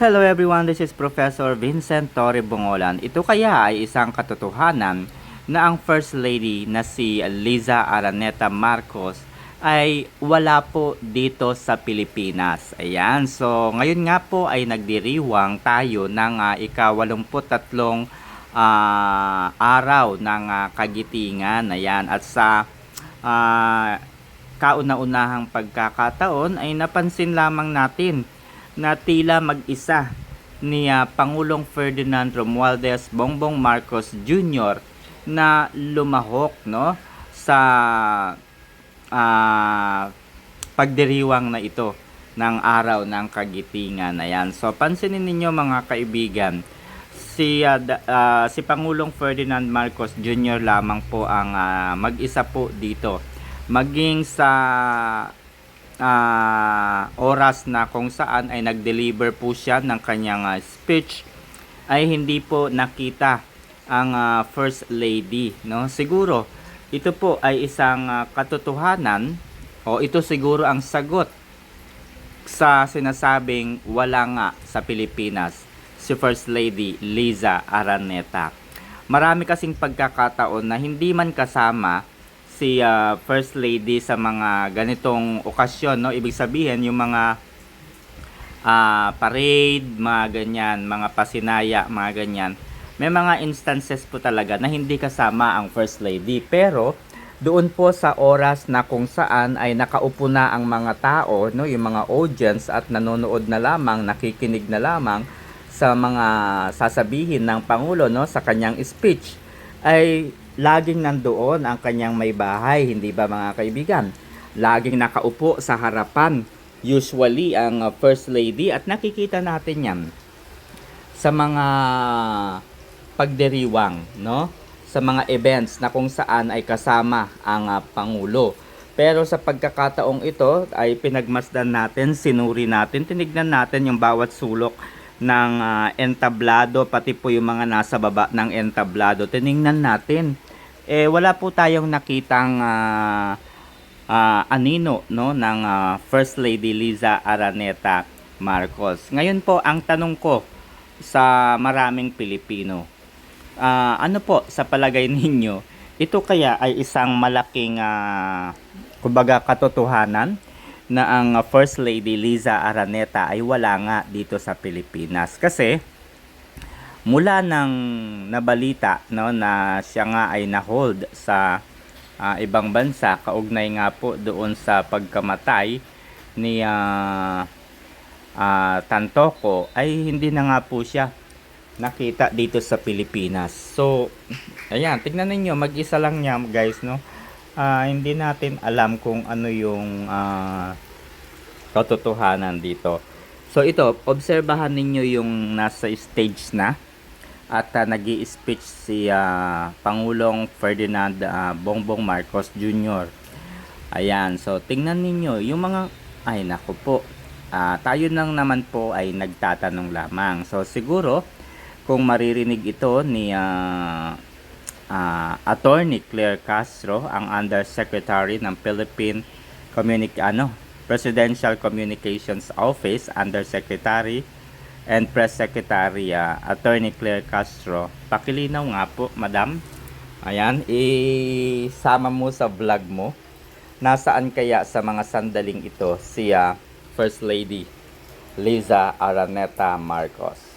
Hello everyone, this is Professor Vincent Torre Bongolan. Ito kaya ay isang katotohanan na ang First Lady na si Liza Araneta Marcos ay wala po dito sa Pilipinas. Ayan, so ngayon nga po ay nagdiriwang tayo ng uh, ika-83 ah, araw ng ah, kagitingan. Ayan, at sa ah, kauna-unahang pagkakataon ay napansin lamang natin na tila mag-isa ni ah, Pangulong Ferdinand Romualdez Bongbong Marcos Jr. na lumahok no sa ah, pagdiriwang na ito ng araw ng kagitingan. Ayan. So pansinin ninyo mga kaibigan, si da- ah, si Pangulong Ferdinand Marcos Jr. lamang po ang ah, mag-isa po dito. Maging sa ah, oras na kung saan ay nag-deliver po siya ng kanyang ah, speech ay hindi po nakita ang ah, First Lady. No? Siguro, ito po ay isang ah, katotohanan o ito siguro ang sagot sa sinasabing wala nga sa Pilipinas si First Lady Liza Araneta. Marami kasing pagkakataon na hindi man kasama si ah, First Lady sa mga ganitong okasyon, no? Ibig sabihin yung mga ah, parade, mga ganyan, mga pasinaya, mga ganyan. May mga instances po talaga na hindi kasama ang First Lady. Pero doon po sa oras na kung saan ay nakaupo na ang mga tao, no, yung mga audience at nanonood na lamang, nakikinig na lamang sa mga sasabihin ng Pangulo no, sa kanyang speech, ay laging nandoon ang kanyang may bahay, hindi ba mga kaibigan? Laging nakaupo sa harapan, usually ang uh, First Lady at nakikita natin yan sa mga pagdiriwang, no? Sa mga events na kung saan ay kasama ang ah, Pangulo. Pero sa pagkakataong ito ay pinagmasdan natin, sinuri natin, tinignan natin yung bawat sulok ng ah, entablado, pati po yung mga nasa baba ng entablado. Tinignan natin. Eh, wala po tayong nakitang ah, ah, anino no, ng ah, First Lady Liza Araneta Marcos. Ngayon po, ang tanong ko sa maraming Pilipino, Ah, ano po sa palagay ninyo, ito kaya ay isang malaking ah, kumbaga katotohanan na ang First Lady Liza Araneta ay wala nga dito sa Pilipinas kasi mula nang nabalita no na siya nga ay na-hold sa ah, ibang bansa kaugnay nga po doon sa pagkamatay ni ah, ah, Tantoko ay hindi na nga po siya nakita dito sa Pilipinas. So, ayan, tignan ninyo, mag-isa lang niya guys, no? Ah, hindi natin alam kung ano yung ah, katotohanan dito. So, ito, obserbahan ninyo yung nasa stage na at uh, nag speech si ah, Pangulong Ferdinand ah, Bongbong Marcos Jr. Ayan, so tingnan ninyo yung mga ay nako po. Ah, tayo nang naman po ay nagtatanong lamang. So siguro kung maririnig ito ni ah, ah, Attorney Claire Castro, ang Undersecretary ng Philippine Communic ano, Presidential Communications Office, Undersecretary and Press Secretary ah, Attorney Claire Castro. Pakilinaw nga po, Madam. Ayan, isama mo sa vlog mo. Nasaan kaya sa mga sandaling ito si ah, First Lady Liza Araneta Marcos?